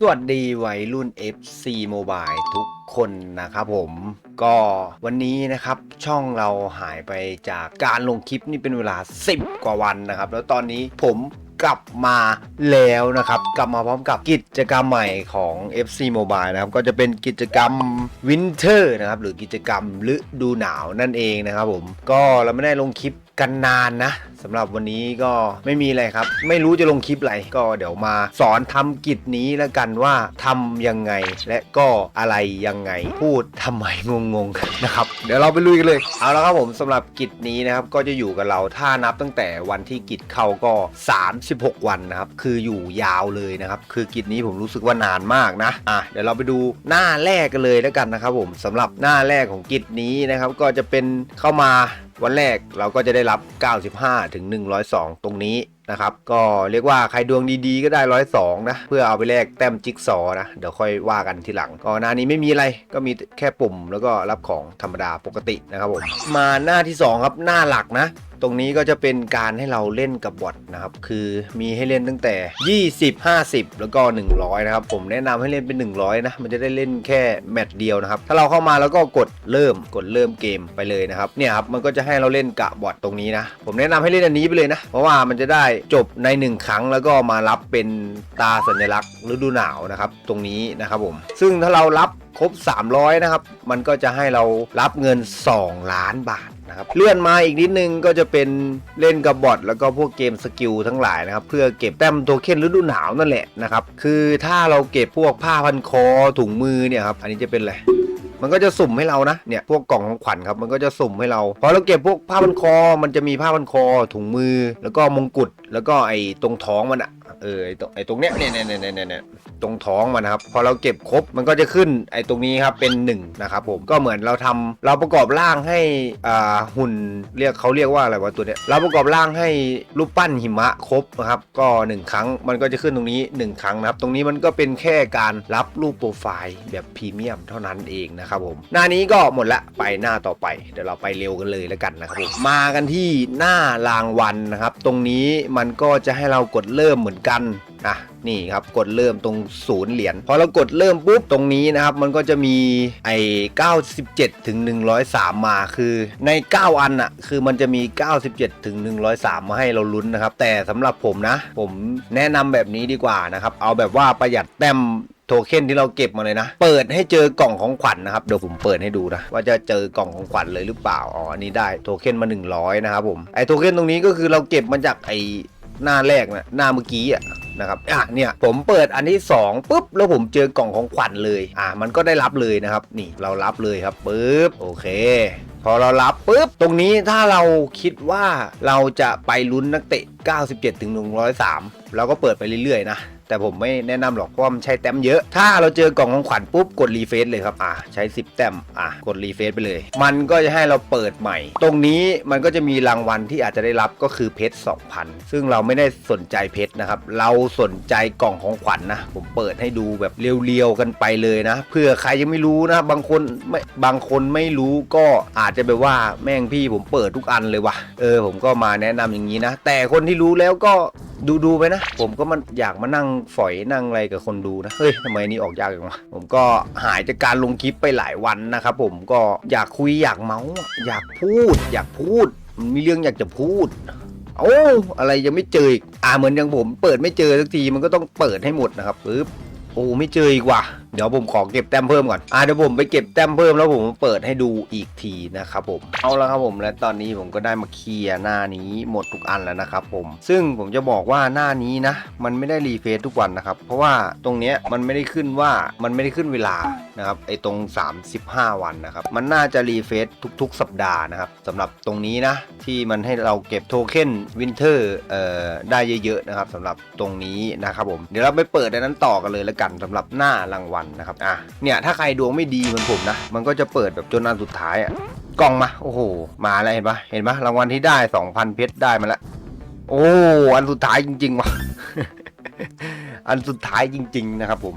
สวัสดีวัยรุ่น FC Mobile ทุกคนนะครับผมก็วันนี้นะครับช่องเราหายไปจากการลงคลิปนี่เป็นเวลา 10 กว่าวันนะครับ แล้วตอนนี้ผมกลับมาแล้วนะครับ กลับมาพร้อมกับกิจกรรมใหม่ของ FC Mobile นะครับ ก็จะเป็นกิจกรรม Winter นะครับ หรือกิจกรรมฤดูหนาวนั่นเองนะครับผมก็เราไม่ได้ลงคลิปกันนานนะ สำหรับวันนี้ก็ไม่มีอะไรครับ ไม่รู้จะลงคลิปอะไรก็เดี๋ยวมาสอนทำกิจนี้แล้วกันว่าทำยังไงและก็อะไรยังไงพูดทำไมงงๆนะครับ เดี๋ยวเราไปลุยกันเลย เอาละครับผมสำหรับกิจนี้นะครับก็จะอยู่กับเราถ้านับตั้งแต่วันที่กิจเข้าก็ 36 วันนะครับ คืออยู่ยาวเลยนะครับ คือกิจนี้ผมรู้สึกว่านานมากนะอะเดี๋ยวเราไปดูหน้าแรกกันเลยแล้วกันนะครับผมสำหรับหน้าแรกของกิจนี้นะครับก็จะเป็นเข้ามาวันแรกเราก็จะได้รับ 95ถึง 102 ตรงนี้นะครับ ก็เรียกว่าใครดวงดีๆก็ได้ 102 นะ เพื่อเอาไปแลกแต้มจิ๊กซอว์นะ เดี๋ยวค่อยว่ากันทีหลัง ก็หน้านี้ไม่มีอะไรก็มีแค่ปุ่มแล้วก็รับของธรรมดาปกตินะครับผมมาหน้าที่ 2 ครับหน้าหลักนะ ตรงนี้ก็จะเป็นการให้เราเล่นกับบอทนะครับ คือมีให้เล่นตั้งแต่ 20 50 แล้วก็ 100 นะครับ ผมแนะนำให้เล่นเป็น 100 นะ มันจะได้เล่นแค่แมตช์เดียวนะครับ ถ้าเราเข้ามาแล้วก็กดเริ่มกดเริ่มเกมไปเลยนะครับ เนี่ยครับ มันก็จะให้เราเล่นกะบอทตรงนี้นะ ผมแนะนำให้เล่นอันนี้ไปเลยนะ เพราะว่ามันจะได้จบใน 1 ครั้งแล้วก็มารับเป็นตาสัญลักษณ์ฤดูหนาวนะครับ ตรงนี้นะครับผม ซึ่งถ้าเรารับครบ 300 นะครับ มันก็จะให้เรารับเงิน 2 ล้านบาท นะครับ เลื่อนมาอีกนิดนึงก็จะเป็นเล่นกับบอทแล้วก็พวกเกมสกิลทั้งหลายนะครับ เพื่อเก็บแต้มโทเค็นฤดูหนาวนั่นแหละนะครับ คือถ้าเราเก็บพวกผ้าพันคอถุงมือเนี่ยครับ อันนี้จะเป็นอะไรมันก็จะสุ่มให้เรานะเนี่ยพวกกล่องของขวัญครับมันก็จะสุ่มให้เราพอเราเก็บพวกผ้าพันคอมันจะมีผ้าพันคอถุงมือ แล้วก็มงกุฎแล้วก็ไอ้ตรงท้องมันอะ เออไอตรงไอ้ตรงเนี้ยเนี่ยเนี่ยเนี่ยเนี่ยตรงท้องมันนะครับ พอเราเก็บครบมันก็จะขึ้นไอ้ตรงนี้ครับเป็น1นะครับผมก็เหมือนเราทำเราประกอบร่างให้อ่าหุ่นเรียกเขาเรียกว่าอะไรวะตัวเนี้ยเราประกอบร่างให้รูปปั้นหิมะครบนะครับก็ 1 ครั้งมันก็จะขึ้นตรงนี้ 1 ครั้งนะครับ ตรงนี้มันก็เป็นแค่การรับรูปโปรไฟล์แบบพรีเมียมเท่านั้นเองนะครับผมหน้านี้ก็หมดละไปหน้าต่อไป เดี๋ยวเราไปเร็วกันเลยแล้วกันนะครับผมมากันที่หน้ารางวัลนะครับ ตรงนี้มันก็จะให้เรากดเริ่มเหมือนกันนะนี่ครับกดเริ่มตรงศูนย์เหรียญพอเรากดเริ่มปุ๊บตรงนี้นะครับ มันก็จะมีไอ้97 ถึง 103 มาคือใน 9 อันอะคือมันจะมี 97 ถึง 103 มาให้เราลุ้นนะครับ แต่สำหรับผมนะ ผมแนะนำแบบนี้ดีกว่านะครับ เอาแบบว่าประหยัดแต้มโทเค็นที่เราเก็บมาเลยนะ เปิดให้เจอกล่องของขวัญนะครับ เดี๋ยวผมเปิดให้ดูนะ ว่าจะเจอกล่องของขวัญเลยหรือเปล่า อ๋อ อันนี้ได้โทเค็นมา 100 นะครับผม ไอโทเค็นตรงนี้ก็คือเราเก็บมาจากไอ หน้าแรกนะหน้าเมื่อกี้อะนะครับอะเนี่ยผมเปิดอันที่2ปุ๊บแล้วผมเจอกล่องของขวัญเลยอะมันก็ได้รับเลยนะครับ นี่เรารับเลยครับปุ๊บโอเคพอเรารับปุ๊บ ตรงนี้ถ้าเราคิดว่าเราจะไปลุ้นนักเตะ 97 ถึง 103 เราก็เปิดไปเรื่อยๆนะ แต่ผมไม่แนะนำหรอกเพราะมันใช้แต้มเยอะ ถ้าเราเจอกล่องของขวัญปุ๊บกดรีเฟซเลยครับอะใช้ 10 แต้มอะกดรีเฟซไปเลย มันก็จะให้เราเปิดใหม่ ตรงนี้มันก็จะมีรางวัลที่อาจจะได้รับก็คือเพชร2,000 ซึ่งเราไม่ได้สนใจเพชรนะครับ เราสนใจกล่องของขวัญนะผมเปิดให้ดูแบบเรียวๆกันไปเลยนะเพื่อใครยังไม่รู้นะ บางคนไม่บางคนไม่รู้ก็อาจจะแบบว่าแม่งพี่ผมเปิดทุกอันเลยว่ะเออผมก็มาแนะนำอย่างนี้นะ แต่คนที่รู้แล้วก็ดูดูๆไปนะ ผมก็มันอยากมานั่งฝอยนั่งอะไรกับคนดูนะ เฮ้ยทำไมนี่ออกยากจังวะผมก็หายจากการลงคลิปไปหลายวันนะครับผมก็อยากคุยอยากเมาส์อยากพูด อยากพูดมันมีเรื่องอยากจะพูดโอ้อะไรยังไม่เจออีกอ่าเหมือนอย่างผม เปิดไม่เจอสักทีมันก็ต้องเปิดให้หมดนะครับปึ๊บโอ้ไม่เจออีกว่ะ เดี๋ยวผมขอเก็บแต้มเพิ่มก่อนอ่าเดี๋ยวผมไปเก็บแต้มเพิ่มแล้วผมเปิดให้ดูอีกทีนะครับผมเอาละครับผมและตอนนี้ผมก็ได้มาเคลียร์หน้านี้หมดทุกอันแล้วนะครับผมซึ่งผมจะบอกว่าหน้านี้นะ มันไม่ได้รีเฟซทุกวันนะครับ เพราะว่าตรงเนี้ยมันไม่ได้ขึ้นว่ามันไม่ได้ขึ้นเวลานะครับไอตรง 35 วันนะครับมันน่าจะรีเฟซทุก ๆ สัปดาห์นะครับสำหรับตรงนี้นะที่มันให้เราเก็บโทเค็นวินเทอร์เอ่อได้เยอะๆนะครับสำหรับตรงนี้นะครับผมเดี๋ยวเราไปเปิดอันนั้นต่อกันเลยแล้วกันสำหรับหน้ารางวัลนะครับอะเนี่ยถ้าใครดวงไม่ดีเหมือนผมนะ มันก็จะเปิดแบบจนอันสุดท้ายอะกล่องมา โอ้โห มาแล้วเห็นปะเห็นปะรางวัลที่ได้ 2,000 เพชรได้มาแล้ว โอ้ อันสุดท้ายจริงๆว่ะ อันสุดท้ายจริง ๆ นะครับผม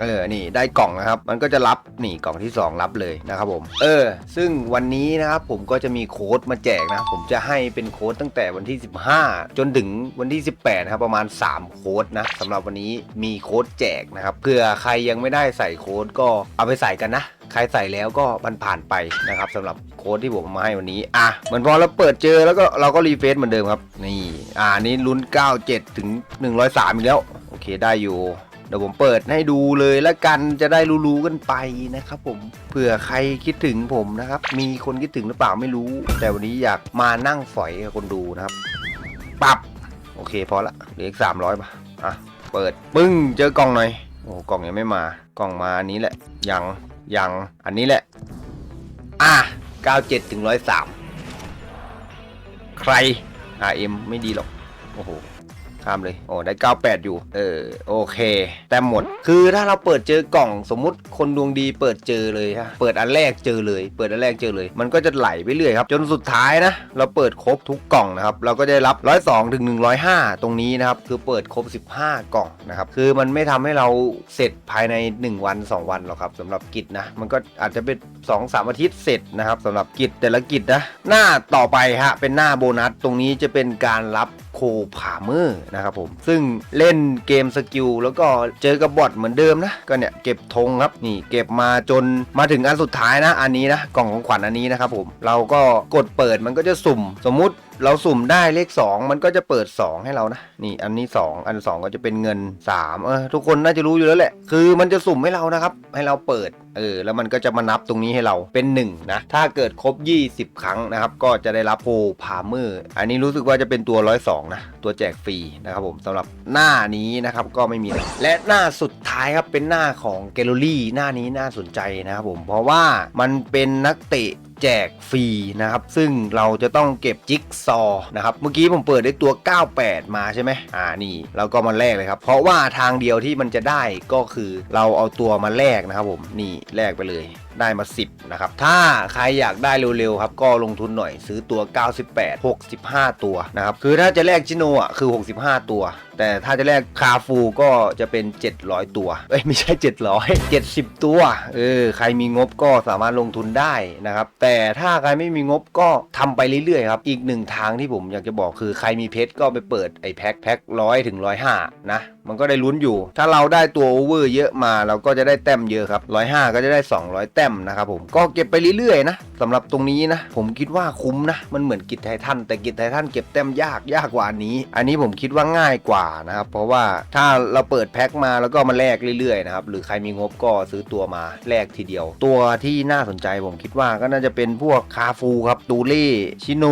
เออ นี่ได้กล่องนะครับ มันก็จะรับนี่กล่องที่ 2 รับเลยนะครับผม เออ ซึ่งวันนี้นะครับผมก็จะมีโค้ดมาแจกนะ ผมจะให้เป็นโค้ดตั้งแต่วันที่ 15 จนถึงวันที่ 18นะครับประมาณ 3 โค้ดนะสำหรับวันนี้มีโค้ดแจกนะครับเผื่อใครยังไม่ได้ใส่โค้ดก็เอาไปใส่กันนะใครใส่แล้วก็มันผ่านไปนะครับสำหรับโค้ดที่ผมมาให้วันนี้ อะเหมือนพอเราเปิดเจอแล้วก็เราก็รีเฟซเหมือนเดิมครับ นี่ อ่านี่ลุ้น 97 ถึง 103อีกแล้ว โอเคได้อยู่ เดี๋ยวผมเปิดให้ดูเลยแล้วกันจะได้รู้ๆกันไปนะครับผมเผื่อใครคิดถึงผมนะครับ มีคนคิดถึงหรือเปล่าไม่รู้ แต่วันนี้อยากมานั่งฝอยกับคนดูนะครับปับโอเคพอละเหลืออีกสามร้อยป่ะอะเปิดปึ้งเจอกล่องหน่อยโอ้กล่องยังไม่มากล่องมาอันนี้แหละยังยังอันนี้แหละอะ97ถึง103 ใคร RM ไม่ดีหรอก โอ้โห ข้ามเลยโอ้ได้ 98 อยู่ เออ โอเค แต้มหมด คือถ้าเราเปิดเจอกล่องสมมุติคนดวงดีเปิดเจอเลยฮะ เปิดอันแรกเจอเลย เปิดอันแรกเจอเลย มันก็จะไหลไปเรื่อยครับ จนสุดท้ายนะ เราเปิดครบทุกกล่องนะครับ เราก็ได้รับ 102ถึง105 ตรงนี้นะครับ คือเปิดครบ 15 กล่องนะครับ คือมันไม่ทำให้เราเสร็จภายใน 1 วัน 2 วันหรอกครับสำหรับกิจนะ มันก็อาจจะเป็น2 3อาทิตย์เสร็จนะครับสำหรับกิจแต่ละกิจนะ หน้าต่อไปฮะ เป็นหน้าโบนัส ตรงนี้จะเป็นการรับโคพาเมอร์นะครับผม ซึ่งเล่นเกมสกิลแล้วก็เจอกับบอทเหมือนเดิมนะ ก็เนี่ยเก็บธงครับ นี่เก็บมาจนมาถึงอันสุดท้ายนะ อันนี้นะ กล่องของขวัญอันนี้นะครับผม เราก็กดเปิดมันก็จะสุ่ม สมมุติ เราสุ่มได้เลข2มันก็จะเปิด2ให้เรานะนี่อันนี้2อัน2ก็จะเป็นเงิน3เออทุกคนน่าจะรู้อยู่แล้วแหละ คือมันจะสุ่มให้เรานะครับ ให้เราเปิดเออแล้วมันก็จะมานับตรงนี้ให้เราเป็น1นะถ้าเกิดครบ 20 ครั้งนะครับ ก็จะได้รับโพพาเมอร์อันนี้รู้สึกว่าจะเป็นตัว102นะตัวแจกฟรีนะครับผมสำหรับหน้านี้นะครับก็ไม่มีและหน้าสุดท้ายครับเป็นหน้าของแกลเลอรี่หน้านี้น่าสนใจนะครับผมเพราะว่ามันเป็นนักเตะ แจกฟรีนะครับ ซึ่งเราจะต้องเก็บจิ๊กซอว์นะครับ เมื่อกี้ผมเปิดได้ตัว 98 มาใช่ไหมอ่านี่เราก็มาแลกเลยครับ เพราะว่าทางเดียวที่มันจะได้ก็คือเราเอาตัวมาแลกนะครับผมนี่แลกไปเลยได้มา 10 นะครับ ถ้าใครอยากได้เร็วๆครับ ก็ลงทุนหน่อยซื้อตัว 98 65 ตัวนะครับ คือถ้าจะแลกชิโนอะคือ 65 ตัว แต่ถ้าจะแลกคาฟูก็จะเป็น 700 ตัว เอ้ยไม่ใช่ 700 70 ตัว เออใครมีงบก็สามารถลงทุนได้นะครับ แต่ถ้าใครไม่มีงบก็ทำไปเรื่อยๆครับ อีกหนึ่งทางที่ผมอยากจะบอกคือใครมีเพชรก็ไปเปิดไอ้แพ็คแพ็คร้อยถึงร้อยห้านะ มันก็ได้ลุ้นอยู่ ถ้าเราได้ตัวโอเวอร์เยอะมาเราก็จะได้แต้มเยอะครับร้อยห้าก็จะได้ 200 แต้มนะครับผมก็เก็บไปเรื่อยๆนะสำหรับตรงนี้นะ ผมคิดว่าคุ้มนะ มันเหมือนกิจไททันแต่กิจไททันเก็บแต้มยากยากกว่านี้ อันนี้ผมคิดว่าง่ายกว่านะครับเพราะว่าถ้าเราเปิดแพ็คมาแล้วก็มาแลกเรื่อยๆนะครับหรือใครมีงบก็ซื้อตัวมาแลกทีเดียว ตัวที่น่าสนใจผมคิดว่าก็น่าจะเป็นพวกคาฟูครับตูเล่ชิโน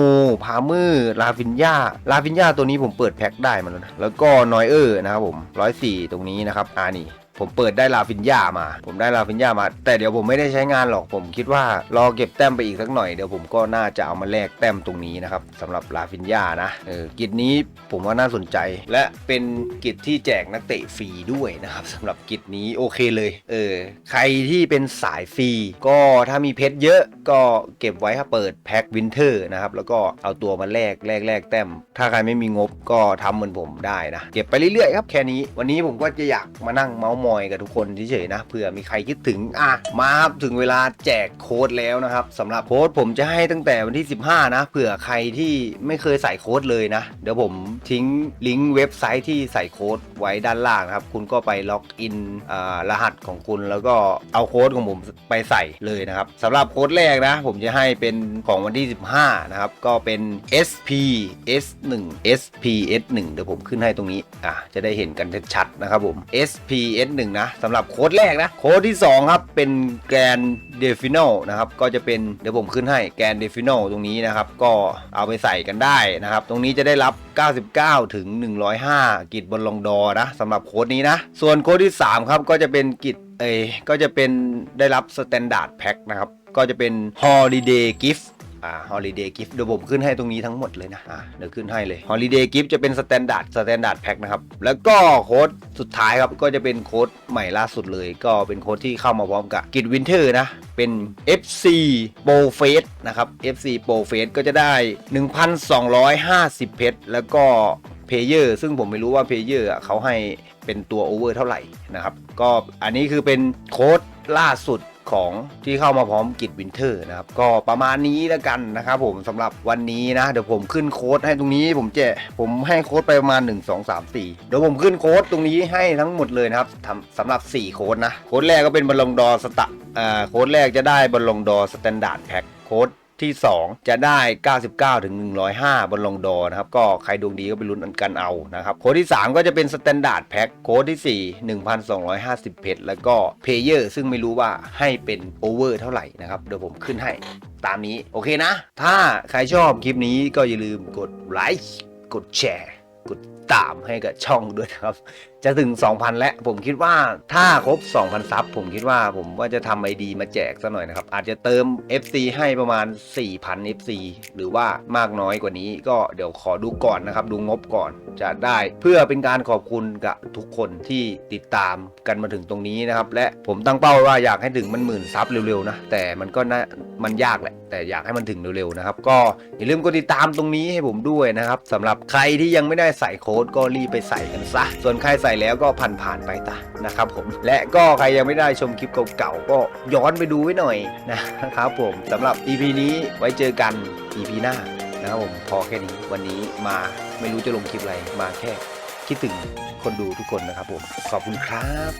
พามือลาฟินยาลาฟินยาตัวนี้ผมเปิดแพ็คได้มาแล้วนะแล้วก็นอยเออร์นะครับผม104ตรงนี้นะครับ อ่านี่ ผมเปิดได้ลาฟินยามา ผมได้ลาฟินยามา แต่เดี๋ยวผมไม่ได้ใช้งานหรอกผมคิดว่ารอเก็บแต้มไปอีกสักหน่อยเดี๋ยวผมก็น่าจะเอามาแลกแต้มตรงนี้นะครับสำหรับลาฟินยานะเออกิจนี้ผมว่าน่าสนใจ และเป็นกิจที่แจกนักเตะฟรีด้วยนะครับสำหรับกิจนี้โอเคเลยเออใครที่เป็นสายฟรีก็ถ้ามีเพชรเยอะก็เก็บไว้ถ้าเปิดแพ็ควินเทอร์นะครับแล้วก็เอาตัวมาแลกแลกแลกแต้ม ถ้าใครไม่มีงบก็ทำเหมือนผมได้นะเก็บไปเรื่อยๆครับแค่นี้ วันนี้ผมก็จะอยากมานั่งเมาส์มอยกับทุกคนเฉยๆนะเผื่อมีใครคิดถึงอะมาครับถึงเวลาแจกโค้ดแล้วนะครับสำหรับโค้ดผมจะให้ตั้งแต่วันที่ 15 นะเผื่อใครที่ไม่เคยใส่โค้ดเลยนะ เดี๋ยวผมทิ้งลิงก์เว็บไซต์ที่ใส่โค้ดไว้ด้านล่างครับ คุณก็ไปล็อกอินรหัสของคุณแล้วก็เอาโค้ดของผมไปใส่เลยนะครับสำหรับโค้ดแรกนะ ผมจะให้เป็นของวันที่ 15 นะครับ ก็เป็น SP S1 SP S1 เดี๋ยวผมขึ้นให้ตรงนี้อะจะได้เห็นกันชัดๆนะครับผม SP S1 หนึ่งนะสำหรับโค้ดแรกนะ โค้ดที่ 2 ครับ เป็นแกนเดฟิโนนะครับ ก็จะเป็นเดี๋ยวผมขึ้นให้แกนเดฟิโนตรงนี้นะครับ ก็เอาไปใส่กันได้นะครับ ตรงนี้จะได้รับ 99 ถึง 105 กิจบนลองดอนะสำหรับโค้ดนี้นะ ส่วนโค้ดที่ 3 ครับ ก็จะเป็นกิจเอก็จะเป็นได้รับสแตนดาร์ดแพ็คนะครับ ก็จะเป็น Holiday Gift อ่า Holiday Gift เดี๋ยวผมขึ้นให้ตรงนี้ทั้งหมดเลยนะอ่าเดี๋ยวขึ้นให้เลย Holiday Gift จะเป็น Standard Standard Pack นะครับ แล้วก็โค้ดสุดท้ายครับ ก็จะเป็นโค้ดใหม่ล่าสุดเลย ก็เป็นโค้ดที่เข้ามาพร้อมกับกิจวินเทอร์นะ เป็น FC Pro Face นะครับ FC Pro Face ก็จะได้ 1,250 เพชร แล้วก็เพเยอร์ซึ่งผมไม่รู้ว่าเพเยอร์เขาให้เป็นตัวโอเวอร์เท่าไหร่นะครับ ก็อันนี้คือเป็นโค้ดล่าสุด ของที่เข้ามาพร้อมกิจวินเทอร์นะครับ ก็ประมาณนี้แล้วกันนะครับผมสำหรับวันนี้นะ เดี๋ยวผมขึ้นโค้ดให้ตรงนี้ผมจะผมให้โค้ดไปประมาณ 1 2 3 4 เดี๋ยวผมขึ้นโค้ดตรงนี้ให้ทั้งหมดเลยนะครับทำสำหรับ 4 โค้ดนะ โค้ดแรกก็เป็นบอลลงดอสตะอ่าโค้ดแรกจะได้บอลลงดอสแตนดาร์ดแพ็คโค้ด ที่ 2 จะได้ 99ถึง105 บนลงดอนะครับ ก็ใครดวงดีก็ไปลุ้นกันเอานะครับ โค้ดที่ 3 ก็จะเป็นสแตนดาร์ดแพ็คโค้ดที่ 4 1,250 เพชรแล้วก็เพเยอร์ซึ่งไม่รู้ว่าให้เป็นโอเวอร์เท่าไหร่นะครับ เดี๋ยวผมขึ้นให้ตามนี้ โอเคนะ ถ้าใครชอบคลิปนี้ก็อย่าลืมกดไลค์กดแชร์ กดตามให้กับช่องด้วยนะครับจะถึง 2,000 แล้วผมคิดว่าถ้าครบ 2,000 ซับผมคิดว่าผมว่าจะทำไอดีมาแจกซะหน่อยนะครับ อาจจะเติม FC ให้ประมาณ 4,000 FC หรือว่ามากน้อยกว่านี้ก็เดี๋ยวขอดูก่อนนะครับ ดูงบก่อนจะได้เพื่อเป็นการขอบคุณกับทุกคนที่ติดตามกันมาถึงตรงนี้นะครับ และผมตั้งเป้าว้ว่าอยากให้ถึงมันหมื่นซับเร็วๆนะแต่มันก็น่ามันยากแหละ แต่อยากให้มันถึงเร็วๆนะครับ ก็อย่าลืมกดติดตามตรงนี้ให้ผมด้วยนะครับสำหรับใครที่ยังไม่ได้ใส่โค้ดก็รีบไปใส่กันซะส่วนใครใส่แล้วก็ผ่านผ่านไปตานะครับผมและก็ใครยังไม่ได้ชมคลิปเก่าๆก็ย้อนไปดูไว้หน่อยนะครับผมสำหรับ EP นี้ไว้เจอกัน EP หน้านะครับผมพอแค่นี้วันนี้มาไม่รู้จะลงคลิปอะไรมาแค่คิดถึงคนดูทุกคนนะครับผมขอบคุณครับ